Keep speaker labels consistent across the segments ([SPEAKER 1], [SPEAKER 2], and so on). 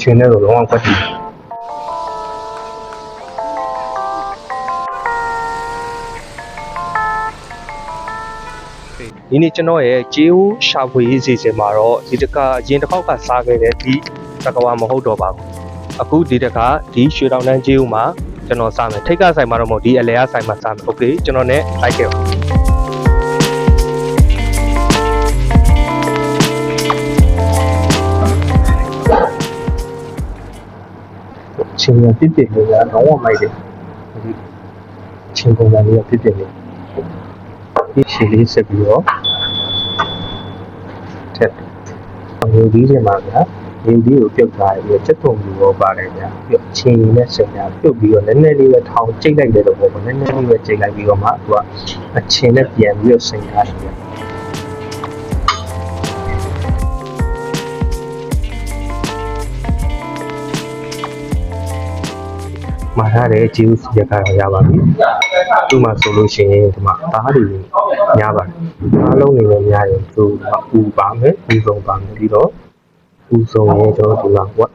[SPEAKER 1] ချင်းနဲ့တော့လုံးဝကွက်တယ်ဒီနေ့ကျွန်တော်ရဲ့ဂျေးဦးရှာဖွေရေးစီစဉ်မှာတော့ဒီတကရင်တစ်ခေါက်ကစားခဲ့တဲ့ဒီတကဝါမဟုတ်တော့ပါဘူးအခုဒီတကဒီရွှေတောင်တန်းဂျေးဦးမှာကျွန်တော်စားမယ်ထိတ်ကဆိုင်မှာတော့မဟုတ်ဒီအလဲရဆိုင်မှာစားမယ်โอเคကျွန်တော် ਨੇ လိုက်ခဲ့ပါ ချင်းရပြစ်ပြစ်လေးကတော့ဝမိုက်တယ်ဒီချင်းပုံစံလေးကပြစ်ပြစ်လေးဒီရှည်လေးဆက်ပြီးတော့ထက်မျိုးဒီထဲမှာဗျာရင်းဒီကိုပြုတ်ထားပြီးချက်ထုံပြီးတော့ပါတယ်ဗျာပြုတ်ချင်းရင်းနဲ့ဆက်ကြပြုတ်ပြီးတော့နည်းနည်းလေးပဲထောင်ကျိတ်လိုက်တယ်တော့ပေါ့နည်းနည်းလေးပဲကျိတ်လိုက်ပြီးတော့မှသူကအချင်းနဲ့ပြန်ပြီးတော့ဆင်ထားတယ်ဗျာ မှာထားတဲ့ဂျီယူစီရက်ကတော့ရပါပြီ။သူ့မှာဆိုလို့ရှိရင်ဒီမှာသားတွေများပါတယ်။အားလုံးနေလည်းများရင်သူကပူပါမယ်၊ပူဆုံးပါမယ်ပြီးတော့ပူဆုံးရင်ကျွန်တော်တို့ကဝက်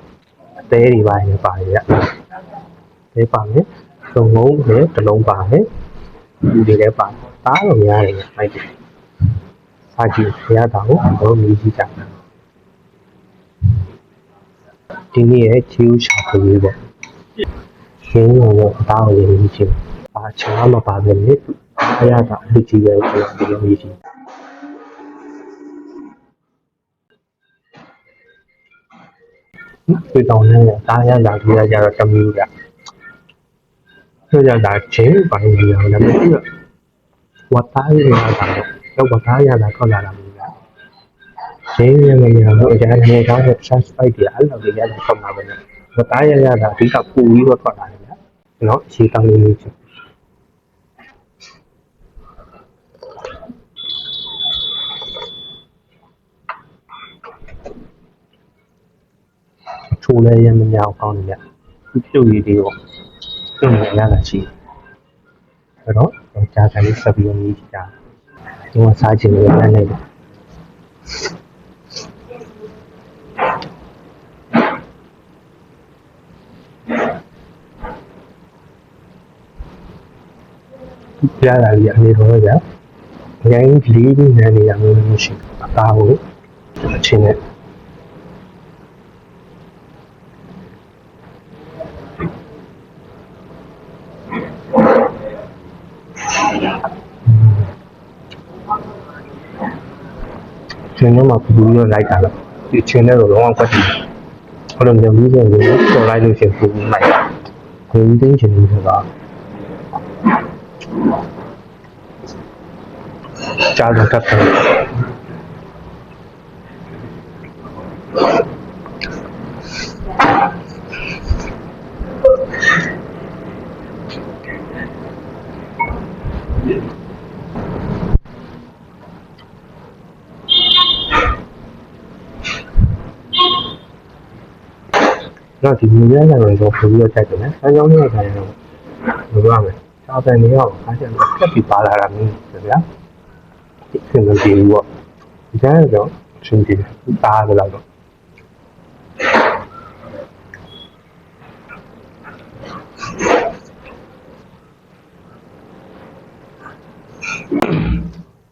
[SPEAKER 1] အသေးတွေပါရင်ပါတယ်ဗျ။သေးပါမယ်။သုံးလုံးနဲ့တစ်လုံးပါမယ်။ပူတွေလည်းပါတယ်။သားတော့များတယ်မိုက်တယ်။စာကြည့်ရတာကိုတော့မြည်ကြည့်ကြတယ်။ဒီနေ့ရဲ့ဂျီယူရှာဖွေရေးပေါ့။ ရင်းရုံတော့အသားကိုရင်းချင်းအာချာမပါပဲလေအရာကအလူကြီးပဲကျွန်တော်ဒီလိုမျိုးကြီးဒီတောင်းနဲ့တားရလာကြရကြတော့တမျိုးကြဆိုကြတာချင်းပိုင်းနေရလည်းမသိဘူးဝတ်သားရတာတော့ဝတ်သားရတာခေါ်လာတာမျိုးကချင်းရနေရတော့အကြမ်းနေတော့ sense fight တွေအဲ့လိုတွေရတာခေါ်လာပဲဝတ်သားရရတာအဓိကပူပြီးတော့ထွက်လာတယ် ဗျာနော်ရှေးတောင်းလေးလေးချင်းချိုးလဲရမများကောင်းတယ်ဗျဒီပြုတ်ရည်တွေပေါ့ပြုတ်နေရတာရှိတယ်ဒါတော့ကြာကြာလေးဆက်ပြီးတော့မြည်ကြည့်ကြဒီမှာစားချင်လို့လည်းနိုင်တယ် ပြရတာကြီးအနေတော်ရအရင်လေးလေးနန်းနေရမျိုးမရှိအသားကိုအချင်းနဲ့ချင်းနဲ့မှပူပူရောလိုက်တာတော့ဒီချင်းနဲ့တော့လုံးဝကွက်တယ်ဟိုလိုမျိုးပြီးရင်လည်းတော်လိုက်လို့ရှိရင်ပူပူလိုက်တာဒီတင်းချင်းတွေဆိုတာ ကြားတော့တတ်တယ်တော့ဒီမျိုးရရတော့တော့ပို့ပြီးတော့တိုက်တယ်နော်။အဲကြောင့်လည်းခိုင်း တော့ဘယ်လိုရမလဲ။စာပန်တွေရောအားချက်ဖြတ်ပြီးပါလာတာမျိုးပဲဗျာ။ဒီစင်မပြေဘူးပေါ့။ဒီကြားတော့ချင်းပြေတယ်။ပါလာတော့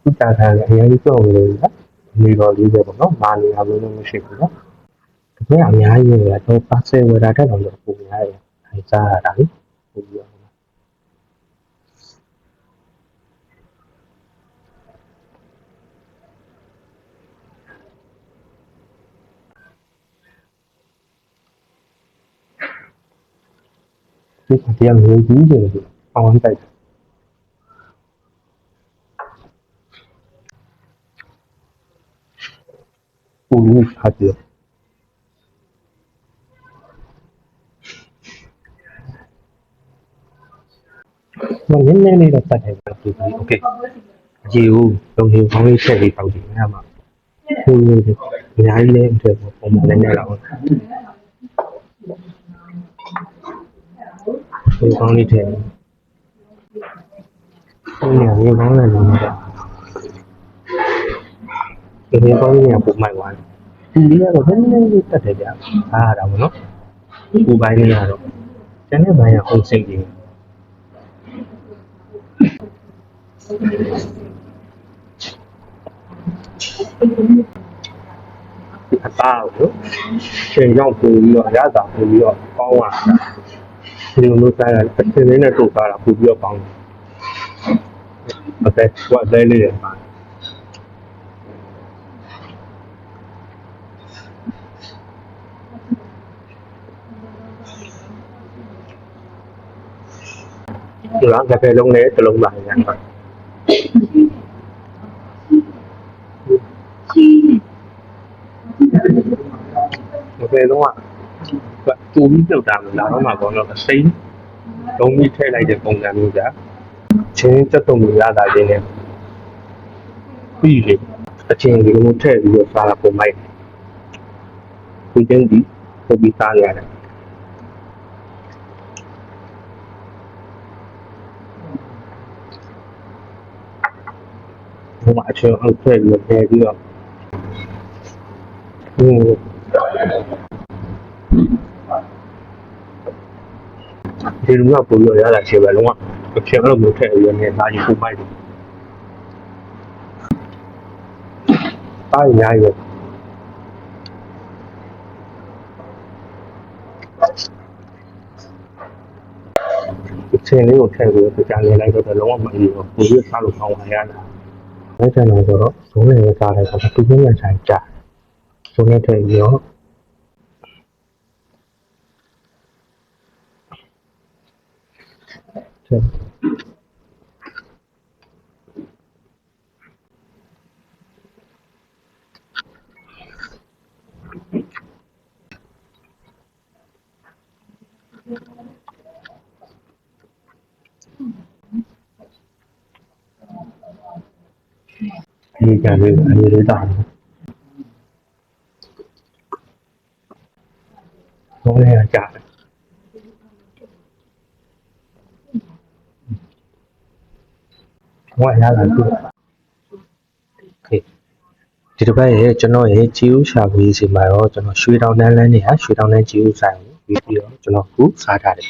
[SPEAKER 1] ဒီတာခံအရင်ကြီးစုံလို့ဗျာ။နေတော်လေးပဲပေါ့နော်။မာနေအောင်လို့မရှိဘူးနော်။တကယ်အများကြီးရတော့ပါဆယ်ဝယ်တာတက်တော့ပုံများရ။အဲစားရတာလေ။ပုံပြရအောင်။ဒီကတရားမျိုးကြီးတယ်အောင်တိုက်တယ်။ပူလို့ခါတ 그자세한 내용이 이제 상황이다. 우리 가지요. mình nhấn lên đi là ta thể vào ok. Chiều đồng hiệu không đi xe bị tàu điện nam ạ vui người thì lên được một một lên đây là နဲ့တော့ဒီကောင်းလေးထည့်ဟိုနေရေကောင်းလည်းလုံးတော့ဒီကောင်းလေးကပုံမှန်သွားတယ်ဒီလေးကတော့နည်းနည်းလေးတက်တယ်ဗျာအားရတာပေါ့နော်ပူပိုင်းလေးကတော့ကျန်တဲ့ဘိုင်းကဟုတ်စိတ်ကြီးအသားကိုချိန်ရောက်ပူပြီးတော့ရတာပူပြီးတော့ကောင်းသွားတာ you try and explain it to God, put your bound. Okay, what they need. หลังจากไปลงเนสจะลงไหลนะครับโอเคลงอะ တူပြီးပြုတ်တာမလားတော့မှာပေါ့နော်စိမ့်လုံးပြီးထည့်လိုက်တဲ့ပုံစံမျိုးကြာချင်းတက်တုံရတာချင်းနဲ့ပြီးလေအချင်းဒီလိုထည့်ပြီးတော့စားတာပုံမိုက်ဒီတင်းဒီပုံပြီးစားရတယ်ဟိုမှာအချင်းအောက်ထည့်ပြီးတော့ထည့်ပြီးတော့ဟ ဒီလိုကပုံရရတာချေပဲလုံးဝအချင်းအဲ့လိုမျိုးထည့်ပြီးတော့နေသားကြီးပုံမိုက်တယ်အားရရရအချင်းလေးကိုထည့်ပြီးတော့ကြာနေလိုက်တော့လုံးဝမအီဘူးပုံရစားလို့ကောင်းပါရတာလက်ကျန်တော့ဆိုတော့ဇုံးနဲ့စားလိုက်တော့တူချင်းရဆိုင်ကြာဇုံးနဲ့ထည့်ပြီးတော့ ဆက်ဒီကြံလေးအရေးလေးတောင်းဇုံးနဲ့ကြာတယ် ဟောရတာသူခေဒီတစ်ပတ်ရဲ့ကျွန်တော်ရဲ့ဂျီယိုရှာဖွေးစီမှာတော့ကျွန်တော်ရွှေတောင်တန်းလန်းနေဟာရွှေတောင်တန်းဂျီယိုဆိုင်ကိုပြီးပြီးတော့ကျွန်တော်ခုစားထားတယ်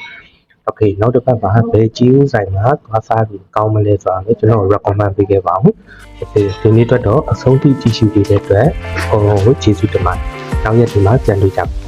[SPEAKER 1] โอเคနောက်တစ်ပတ်မှာဘယ်ဂျီယိုဆိုင်မှာသွားစားပြီးကောင်းမလဲဆိုတာကိုကျွန်တော် recommend ပေးခဲ့ပါဦးโอเคဒီနေ့အတွက်တော့အဆုံးထိကြည့်ရှုပေးတဲ့အတွက်အကုန်လုံးကိုကျေးဇူးတင်ပါတယ်နောက်ရက်ဒီမှာပြန်တွေ့ကြပါ